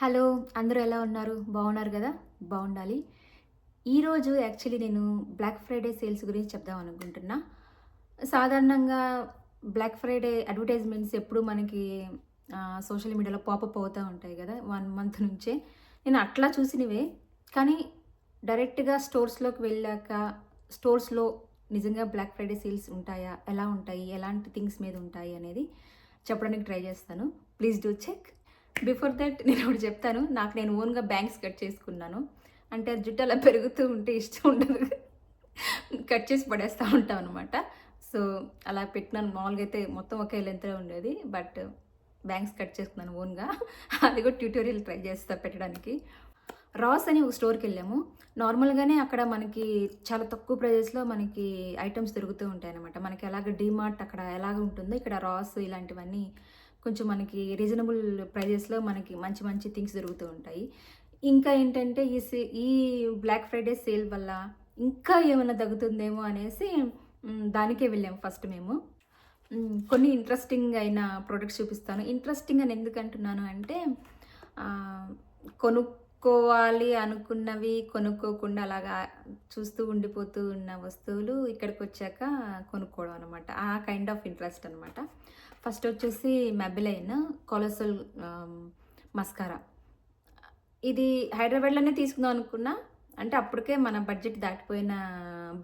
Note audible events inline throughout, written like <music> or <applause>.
Hello అందరూ ఎలా ఉన్నారు? బాగున్నారు కదా? బాగుండాలి. ఈరోజు యాక్చువల్లీ నేను బ్లాక్ ఫ్రైడే సేల్స్ గురించి చెప్దాం అనుకుంటున్నా. సాధారణంగా బ్లాక్ ఫ్రైడే అడ్వర్టైజ్మెంట్స్ ఎప్పుడు మనకి సోషల్ మీడియాలో పాపప్ అవుతూ ఉంటాయి కదా వన్ మంత్ నుంచే. నేను అట్లా చూసినవే కానీ డైరెక్ట్గా స్టోర్స్లోకి వెళ్ళాక స్టోర్స్లో నిజంగా బ్లాక్ ఫ్రైడే సేల్స్ ఉంటాయా? ఎలా ఉంటాయి? ఎలాంటి థింగ్స్ మీద ఉంటాయి అనేది చెప్పడానికి ట్రై చేస్తాను. Please do check before that <laughs> నేను ఒకటి చెప్తాను. నాకు నేను ఓన్గా బ్యాంగ్స్ కట్ చేసుకున్నాను. అంటే జుట్టు అలా పెరుగుతూ ఉంటే ఇష్టం ఉండదు. కట్ చేసి పడేస్తూ ఉంటాం అనమాట సో అలా పెట్టినాను. మామూలుగా అయితే మొత్తం ఒకే లెంత్లో ఉండేది. బట్ బ్యాంగ్స్ కట్ చేసుకున్నాను ఓన్గా. అది కూడా ట్యూటోరియల్ ట్రై చేస్తా పెట్టడానికి. రాస్ అని ఒక స్టోర్కి వెళ్ళాము. నార్మల్గానే అక్కడ మనకి చాలా తక్కువ ప్రైజెస్లో మనకి ఐటమ్స్ దొరుకుతూ ఉంటాయి అనమాట మనకి ఎలాగ డీమార్ట్ అక్కడ ఎలాగ ఉంటుందో ఇక్కడ రాస్ ఇలాంటివన్నీ కొంచెం మనకి రీజనబుల్ ప్రైజెస్లో మనకి మంచి మంచి థింగ్స్ దొరుకుతూ ఉంటాయి. ఇంకా ఏంటంటే ఈ సే ఈ బ్లాక్ ఫ్రైడే సేల్ వల్ల ఇంకా ఏమైనా తగ్గుతుందేమో అనేసి దానికే వెళ్ళాము ఫస్ట్ మేము. కొన్ని ఇంట్రెస్టింగ్ అయిన ప్రొడక్ట్స్ చూపిస్తాను. ఇంట్రెస్టింగ్ అని ఎందుకంటున్నాను అంటే కొను కొనుక్కోవాలి అనుకున్నవి కొనుక్కోకుండా అలాగా చూస్తూ ఉండిపోతూ ఉన్న వస్తువులు ఇక్కడికి వచ్చాక కొనుక్కోవడం అనమాట ఆ కైండ్ ఆఫ్ ఇంట్రెస్ట్ అనమాట ఫస్ట్ వచ్చేసి మెబిలైన్ కొలసల్ మస్కారా ఇది హైదరాబాద్లోనే తీసుకుందాం అనుకున్నా అంటే అప్పటికే మన బడ్జెట్ దాటిపోయిన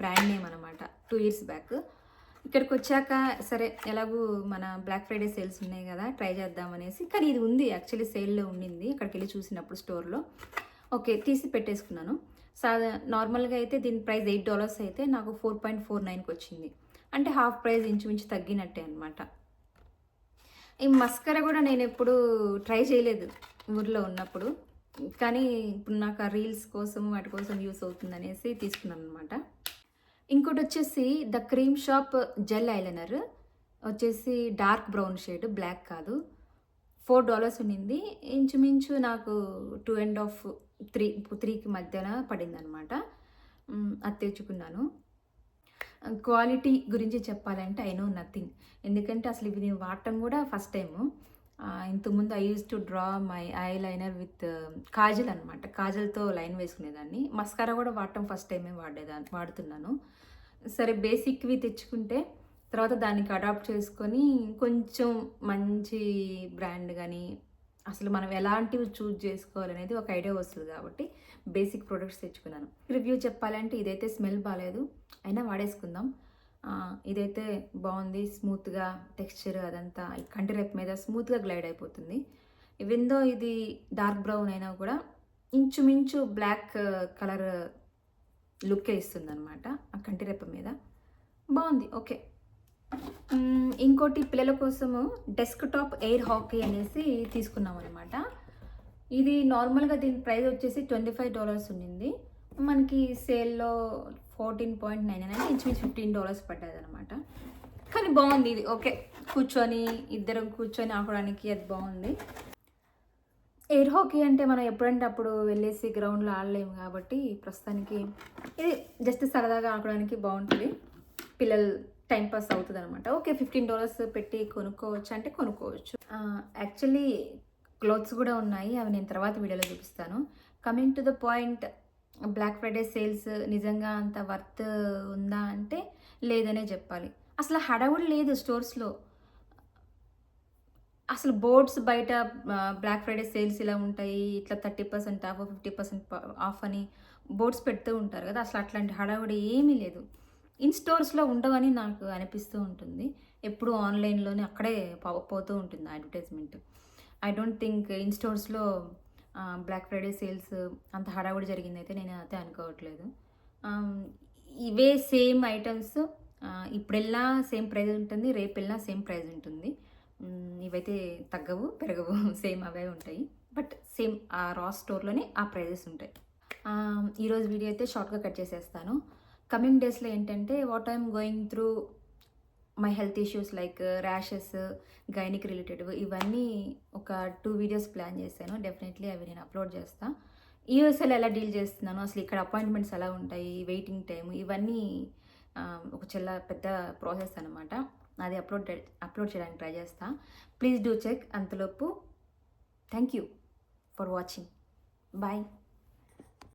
బ్రాండ్ నేమ్ అనమాట టూ ఇయర్స్ బ్యాక్ ఇక్కడికి వచ్చాక సరే ఎలాగూ మన బ్లాక్ ఫ్రైడే సేల్స్ ఉన్నాయి కదా ట్రై చేద్దాం అనేసి కానీ ఇది ఉంది యాక్చువల్లీ సేల్లో ఉండింది అక్కడికి వెళ్ళి చూసినప్పుడు స్టోర్లో ఓకే తీసి పెట్టేసుకున్నాను. సా నార్మల్గా అయితే దీని ప్రైస్ ఎయిట్ డాలర్స్ అయితే నాకు ఫోర్ పాయింట్ ఫోర్ నైన్కి వచ్చింది. అంటే హాఫ్ ప్రైస్ ఇంచుమించు తగ్గినట్టే అనమాట ఈ మస్కర కూడా నేను ఎప్పుడు ట్రై చేయలేదు ఊర్లో ఉన్నప్పుడు. కానీ ఇప్పుడు నాకు ఆ రీల్స్ కోసం వాటి కోసం యూస్ అవుతుంది అనేసి తీసుకున్నాను అనమాట ఇంకోటి వచ్చేసి the cream shop gel eyeliner. వచ్చేసి డార్క్ బ్రౌన్ షేడ్ బ్లాక్ కాదు. ఫోర్ డాలర్స్ ఉండింది. ఇంచుమించు నాకు టూ అండ్ హాఫ్ త్రీ త్రీకి మధ్యన పడింది అనమాట అది తెచ్చుకున్నాను. క్వాలిటీ గురించి చెప్పాలంటే ఐ నో నథింగ్. ఎందుకంటే అసలు ఇవి నేను వాడటం కూడా ఫస్ట్ టైము. ఇంతకుముందు I use to draw my eye liner with kajal అనమాట కాజల్తో లైన్ వేసుకునేదాన్ని. మస్కారా కూడా వాడటం ఫస్ట్ టైమే వాడేదాన్ని వాడుతున్నాను. సరే బేసిక్వి తెచ్చుకుంటే తర్వాత దానికి అడాప్ట్ చేసుకొని కొంచెం మంచి బ్రాండ్ కానీ అసలు మనం ఎలాంటివి చూజ్ చేసుకోవాలనేది ఒక ఐడియా వస్తుంది కాబట్టి బేసిక్ ప్రొడక్ట్స్ తెచ్చుకున్నాను. రివ్యూ చెప్పాలంటే ఇదైతే స్మెల్ బాగాలేదు అయినా వాడేసుకుందాం. ఇదైతే బాగుంది స్మూత్గా టెక్స్చర్ అదంతా ఈ కంటి రేపు మీద స్మూత్గా గ్లైడ్ అయిపోతుంది. విందో ఇది డార్క్ బ్రౌన్ అయినా కూడా ఇంచుమించు బ్లాక్ కలర్ లుక్ ఇస్తుంది అనమాట ఆ కంటి రెప్ప మీద. బాగుంది ఓకే. ఇంకోటి పిల్లల కోసము డెస్క్ టాప్ ఎయిర్ హాకీ అనేసి తీసుకున్నాం అనమాట ఇది నార్మల్గా దీని ప్రైస్ వచ్చేసి ట్వంటీ ఫైవ్ డాలర్స్ ఉండింది. మనకి సేల్లో ఫోర్టీన్ పాయింట్ నైన్ అంటే ఇంచుమించు ఫిఫ్టీన్ డాలర్స్ పడ్డది అనమాట కానీ బాగుంది ఇది. ఓకే కూర్చొని ఇద్దరం కూర్చొని ఆడడానికి అది బాగుంది. ఎయిర్ హాకీ అంటే మనం ఎప్పుడంటే అప్పుడు వెళ్ళేసి గ్రౌండ్లో ఆడలేము కాబట్టి ప్రస్తుతానికి ఇది జస్ట్ సరదాగా ఆడడానికి బాగుంటుంది. పిల్లలు టైం పాస్ అవుతుంది అనమాట ఓకే ఫిఫ్టీన్ డాలర్స్ పెట్టి కొనుక్కోవచ్చు అంటే కొనుక్కోవచ్చు. యాక్చువల్లీ క్లోత్స్ కూడా ఉన్నాయి. అవి నేను తర్వాత వీడియోలో చూపిస్తాను. Coming to the point black Friday sales నిజంగా అంత వర్త్ ఉందా అంటే లేదనే చెప్పాలి. అసలు హడావుడు లేదు స్టోర్స్లో అసలు బోర్డ్స్ బయట బ్లాక్ ఫ్రైడే సేల్స్ ఇలా ఉంటాయి ఇట్లా thirty percent off fifty percent off అని బోర్డ్స్ పెడుతూ ఉంటారు కదా అసలు అట్లాంటి హడావుడి ఏమీ లేదు. ఇన్ స్టోర్స్లో ఉండవని నాకు అనిపిస్తూ ఉంటుంది. ఎప్పుడు ఆన్లైన్లోనే అక్కడే పోతూ ఉంటుంది advertisement I don't think in స్టోర్స్లో black Friday sales అంత హడావుడి జరిగింది అయితే నేను అయితే అనుకోవట్లేదు. ఇవే సేమ్ ఐటమ్స్ ఇప్పుడెల్లా సేమ్ ప్రైస్ ఉంటుంది రేపు సేమ్ ప్రైస్ ఉంటుంది. ఇవైతే తగ్గవు పెరగవు <laughs> సేమ్ అవే ఉంటాయి. బట్ సేమ్ ఆ రా స్టోర్లోనే ఆ ప్రైజెస్ ఉంటాయి. ఈరోజు వీడియో అయితే షార్ట్గా కట్ చేసేస్తాను. కమింగ్ డేస్లో ఏంటంటే what I'm going through my health issues like rashes gynaec related ఇవన్నీ ఒక టూ వీడియోస్ ప్లాన్ చేశాను. డెఫినెట్లీ అవి నేను అప్లోడ్ చేస్తాను యూఎస్ఎల్ ఎలా డీల్ చేస్తున్నాను అసలు ఇక్కడ అపాయింట్మెంట్స్ ఎలా ఉంటాయి వెయిటింగ్ టైం ఇవన్నీ ఒక చాలా పెద్ద ప్రాసెస్ అనమాట అది అప్లోడ్ అప్లోడ్ చేయడానికి ట్రై చేస్తా. ప్లీజ్ డూ చెక్ అంతలోపు thank you for watching bye